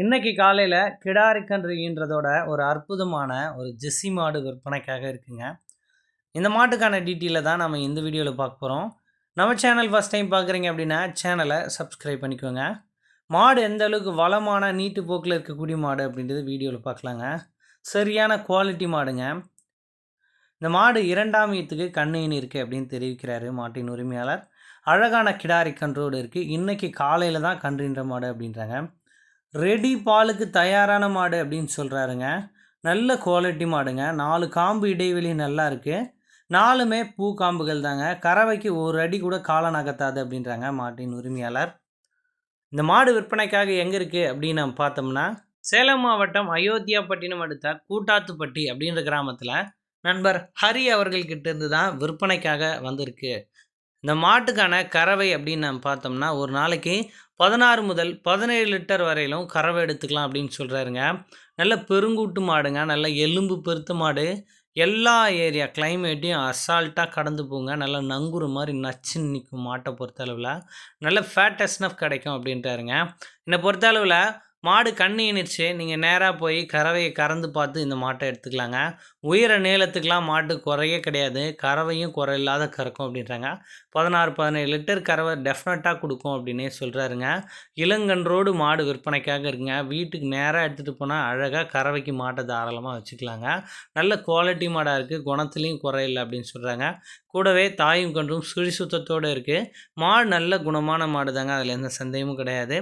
இன்றைக்கி காலையில் கிடாரிக்கன்று ஈன்றதோட ஒரு அற்புதமான ஒரு ஜெஸ்ஸி மாடு விற்பனைக்காக இருக்குங்க. இந்த மாட்டுக்கான டீட்டெயிலை தான் நம்ம இந்த வீடியோவில் பார்க்க போகிறோம் நம்ம சேனல் ஃபஸ்ட் டைம் பார்க்குறீங்க அப்படின்னா சேனலை சப்ஸ்கிரைப் பண்ணிக்கோங்க. மாடு எந்த அளவுக்கு வளமான நீட்டு போக்கில் இருக்கக்கூடிய மாடு அப்படின்றது வீடியோவில் பார்க்கலாங்க. சரியான குவாலிட்டி மாடுங்க. இந்த மாடு இரண்டாம் ஈத்துக்கு கண்ணின் இருக்குது அப்படின்னு தெரிவிக்கிறாரு மாட்டின் உரிமையாளர். அழகான கிடாரி கன்றோடு இருக்குது இன்றைக்கி காலையில் தான் கன்றுன்ற மாடு அப்படின்றாங்க. ரெடி பாலுக்கு தயாரான மாடு அப்படின்னு சொல்கிறாருங்க நல்ல குவாலிட்டி மாடுங்க. நாலு காம்பு இடைவெளி நல்லா இருக்குது நாலுமே பூ காம்புகள் தாங்க. கறவைக்கு ஒரு அடி கூட காலை நகர்த்தாது அப்படின்றாங்க மாட்டின் உரிமையாளர். இந்த மாடு விற்பனைக்காக எங்கே இருக்குது அப்படின்னு நம்ம பார்த்தோம்னா சேலம் மாவட்டம் அயோத்தியாப்பட்டினம் அடுத்த கூட்டாத்துப்பட்டி அப்படின்ற கிராமத்தில் நண்பர் ஹரி அவர்கள்கிட்ட இருந்து தான் விற்பனைக்காக வந்திருக்கு. இந்த மாட்டுக்கான கறவை அப்படின்னு நம்ம பார்த்தோம்னா ஒரு நாளைக்கு பதினாறு முதல் பதினேழு லிட்டர் வரையிலும் கறவை எடுத்துக்கலாம் அப்படின்னு சொல்கிறாருங்க நல்ல பெருங்கூட்டு மாடுங்க. நல்ல எலும்பு பெருத்த மாடு. எல்லா ஏரியா கிளைமேட்டையும் அசால்ட்டாக கடந்து போங்க. நல்லா நங்குற மாதிரி நச்சு நிற்கும் மாட்டை பொறுத்தளவில். நல்ல ஃபேட்டஸ்னஃப் கிடைக்கும் அப்படின்ட்டாருங்க. என்னை பொறுத்தளவில் மாடு கண்ணு இனிச்சு நீங்கள் நேராக போய் கறவையை கறந்து பார்த்து இந்த மாட்டை எடுத்துக்கலாங்க. உயர நீளத்துக்கெலாம் மாட்டு குறையே கிடையாது. கறவையும் குறை இல்லாத கறக்கும் அப்படின்றாங்க. பதினாறு பதினேழு லிட்டர் கறவை டெஃபினட்டாக கொடுக்கும் அப்படின்னே சொல்கிறாருங்க இளங்கன்றோடு மாடு விற்பனைக்காக இருக்குங்க. வீட்டுக்கு நேராக எடுத்துகிட்டு போனால் அழகாக கறவைக்கு மாட்டை தாராளமாக வச்சுக்கலாங்க. நல்ல குவாலிட்டி மாடாக இருக்குது குணத்துலேயும் குறையில்லை அப்படின்னு சொல்கிறாங்க கூடவே தாயும் கன்றும் சுழி சுத்தத்தோடு இருக்குது மாடு நல்ல குணமான மாடு தாங்க அதில் எந்த சந்தேகமும் கிடையாது.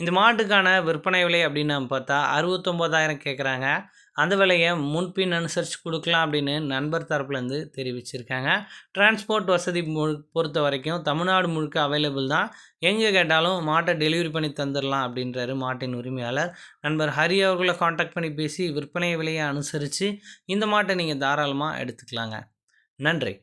இந்த மாட்டுக்கான விற்பனை விலை அப்படின்னு நம்ம பார்த்தா அறுபத்தொம்போதாயிரம் கேட்குறாங்க. அந்த விலையை முன்பின் அனுசரித்து கொடுக்கலாம் அப்படின்னு நண்பர் தரப்புலேருந்து தெரிவிச்சிருக்காங்க. டிரான்ஸ்போர்ட் வசதி பொறுத்த வரைக்கும் தமிழ்நாடு முழுக்க அவைலபிள் தான். எங்கே கேட்டாலும் மாட்டை டெலிவரி பண்ணி தந்துடலாம் அப்படின்றாரு மாட்டின் உரிமையாளர். நண்பர் ஹரி அவர்களை காண்டாக்ட் பண்ணி பேசி விற்பனை விலையை அனுசரித்து இந்த மாட்டை நீங்கள் தாராளமாக எடுத்துக்கலாங்க. நன்றி.